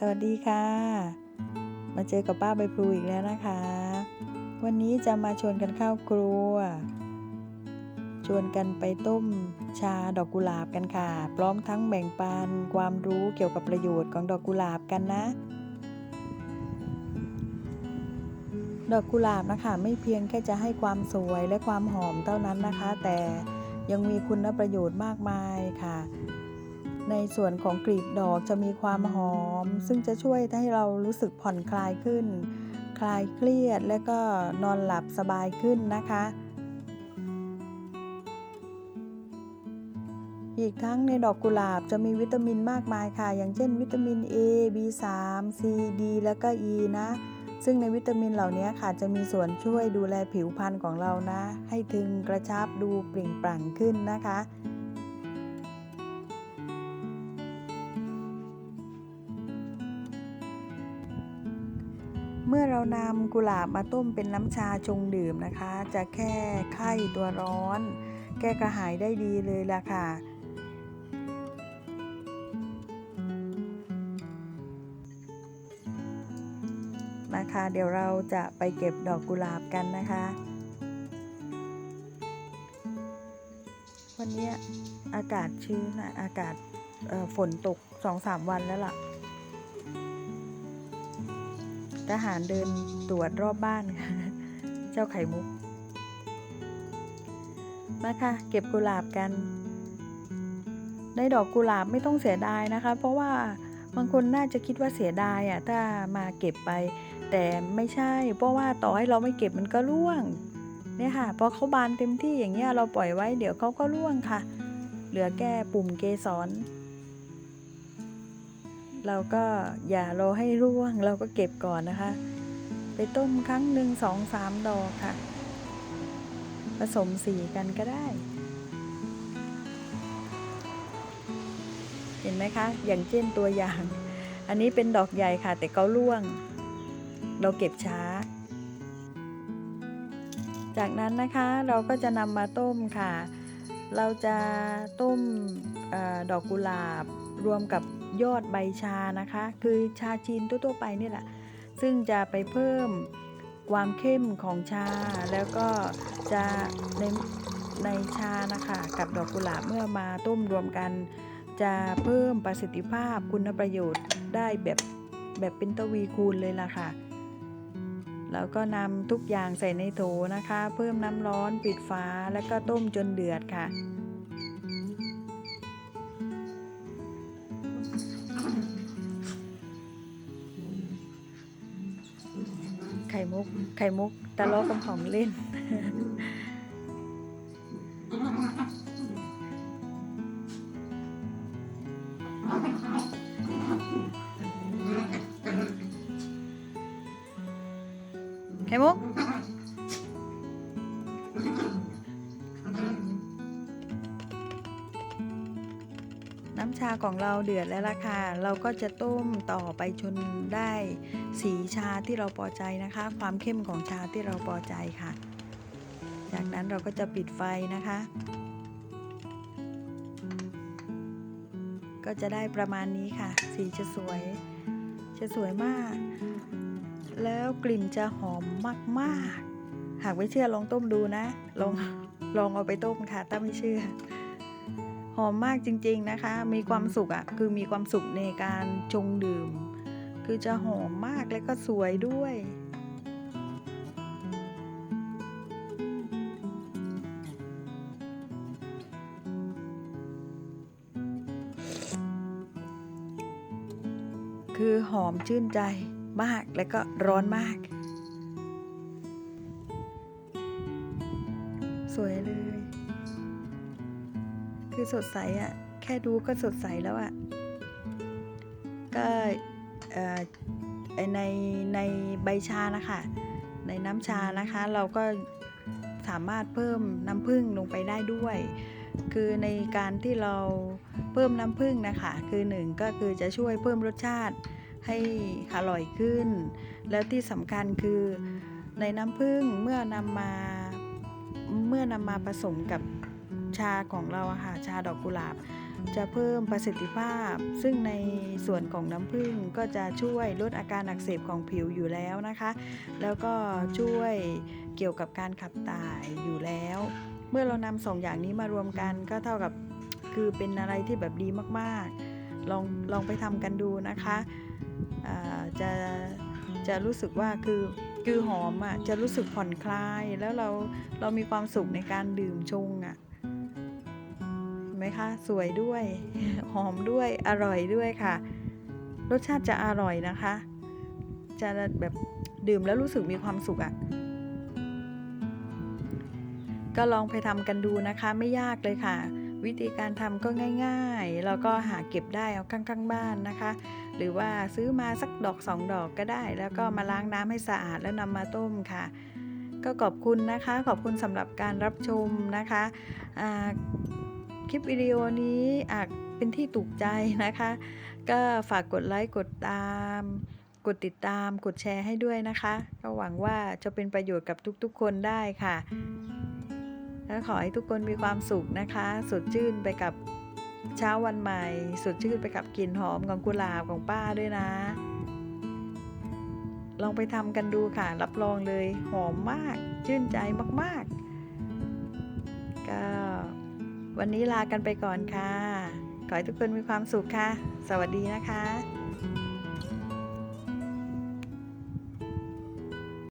สวัสดีค่ะ มาเจอกับป้าใบพลูอีกแล้วนะคะ วันนี้จะมาชวนกันเข้าครัว ชวนกันไปต้มชาดอกกุหลาบกันค่ะ พร้อมทั้งแบ่งปันความรู้เกี่ยวกับประโยชน์ของดอกกุหลาบกันนะ ดอกกุหลาบนะคะ ไม่เพียงแค่จะให้ความสวยและความหอมเท่านั้นนะคะ แต่ยังมีคุณประโยชน์มากมายค่ะ ในส่วนของกลีบดอกจะมีความหอม ซึ่งจะช่วยให้เรารู้สึกผ่อนคลายขึ้น คลายเครียดและก็นอนหลับสบายขึ้นนะคะ อีกทั้งในดอกกุหลาบจะมีวิตามินมากมายค่ะ อย่างเช่น วิตามิน A B3 C D และก็ E นะ ซึ่งในวิตามินเหล่านี้ค่ะจะมีส่วนช่วยดูแลผิวพรรณของเรานะ ให้ถึงกระชับดูเปล่งปลั่งขึ้นนะคะ เมื่อเรานำกุหลาบมาต้มเป็นน้ำชาชงดื่มนะคะ จะแค่ไข้ตัวร้อน แก้กระหายได้ดีเลยล่ะค่ะนะคะ เดี๋ยวเราจะไปเก็บดอกกุหลาบกันนะคะ วันนี้อากาศชื้นอากาศฝนตกสองสามวันแล้วล่ะ ทหารเดินตรวจรอบบ้านค่ะ เจ้าไข่มุก มาค่ะ เก็บกุหลาบกันในดอกกุหลาบไม่ต้องเสียดายนะคะ เพราะว่าบางคนน่าจะคิดว่าเสียดายอะถ้ามาเก็บไป แต่ไม่ใช่ เพราะว่าต่อให้เราไม่เก็บมันก็ร่วงเนี่ยค่ะพอเขาบานเต็มที่อย่างเงี้ยเราปล่อยไว้เดี๋ยวเขาก็ร่วงค่ะ เหลือแก้ปุ่มเกสร เราก็อย่ารอให้ร่วง เราก็เก็บก่อนนะคะ ไปต้มครั้งหนึ่งสองสามดอกค่ะ ผสมสีกันก็ได้ เห็นไหมคะ อย่างเช่นตัวอย่าง อันนี้เป็นดอกใหญ่ค่ะ แต่เขาร่วง เราเก็บช้า จากนั้นนะคะเราก็จะนำมาต้มค่ะ เราจะต้มออดอกกุหลาบรวมกับยอดใบชานะคะ คือชาจีนทั่วๆไปนี่แหละ ซึ่งจะไปเพิ่มความเข้มของชา แล้วก็จะในในชานะคะกับดอกกุหลาบเมื่อมาต้มรวมกัน จะเพิ่มประสิทธิภาพคุณประโยชน์ได้แบบแบบเป็นตวีคูณเลยล่ะค่ะ แล้วก็นำทุกอย่างใส่ในโถนะคะ เพิ่มน้ำร้อนปิดฝาแล้วก็ต้มจนเดือดค่ะ ไข่มุก ไข่มุกตะลาะกับของเล่น ไข่มุกน้ำชาของเราเดือดแล้วล่ะค่ะ เราก็จะต้มต่อไปจนได้สีชาที่เราพอใจนะคะ ความเข้มของชาที่เราพอใจค่ะ จากนั้นเราก็จะปิดไฟนะคะ ก็จะได้ประมาณนี้ค่ะ สีจะสวย จะสวยมาก แล้วกลิ่นจะหอมมากๆ หากไม่เชื่อลองต้มดูนะ ลองลองเอาไปต้มค่ะถ้าไม่เชื่อ หอมมากจริง ๆนะคะ มีความสุขอะ่ะคือมีความสุขในการชงดื่ม คือจะหอมมากและก็สวยด้วยคือหอมชื่นใจ มากและก็ร้อนมาก สวยเลย คือสดใสอะแค่ดูก็สดใสแล้วอะก็ในในใบชานะคะ ในน้ำชานะคะ เราก็สามารถเพิ่มน้ำผึ้งลงไปได้ด้วย คือในการที่เราเพิ่มน้ำผึ้งนะคะ คือหนึ่งก็คือจะช่วยเพิ่มรสชาติ ให้อร่อยขึ้น แล้วที่สำคัญคือในน้ำผึ้งเมื่อนำมาเมื่อนำมาผสมกับชาของเราค่ะชาดอกกุหลาบ จะเพิ่มประสิทธิภาพ ซึ่งในส่วนของน้ำผึ้งก็จะช่วยลดอาการอักเสบของผิวอยู่แล้วนะคะ แล้วก็ช่วยเกี่ยวกับการขับถ่ายอยู่แล้ว เมื่อเรานำสองอย่างนี้มารวมกันก็เท่ากับคือเป็นอะไรที่แบบดีมากๆ ลองลองไปทำกันดูนะคะ จะจะรู้สึกว่าคือคือหอมอะจะรู้สึกผ่อนคลายแล้วเราเรามีความสุขในการดื่มชงอะเห็นไหมคะสวยด้วยหอมด้วยอร่อยด้วยค่ะ รสชาติจะอร่อยนะคะ จะแบบดื่มแล้วรู้สึกมีความสุขอะก็ลองไปทำกันดูนะคะไม่ยากเลยค่ะ วิธีการทำก็ง่าย ๆ แล้วก็หาเก็บได้เอาข้างๆบ้านนะคะ หรือว่าซื้อมาสักดอกสองดอกก็ได้ แล้วก็มาล้างน้ำให้สะอาดแล้วนำมาต้มค่ะ ก็ขอบคุณนะคะ ขอบคุณสำหรับการรับชมนะคะคลิปวิดีโอนี้อาจเป็นที่ถูกใจนะคะ ก็ฝากกดไลค์กดตาม กดติดตามกดแชร์ให้ด้วยนะคะ ก็หวังว่าจะเป็นประโยชน์กับทุกๆ คนได้ค่ะ และขอให้ทุกคนมีความสุขนะคะ สดชื่นไปกับ เช้าวันใหม่สดชื่นไปกับกลิ่นหอมของกุหลาบของป้าด้วยนะ ลองไปทำกันดูค่ะ รับรองเลยหอมมาก ชื่นใจมากๆ ก็วันนี้ลากันไปก่อนค่ะ ขอให้ทุกคนมีความสุขค่ะ สวัสดีนะคะ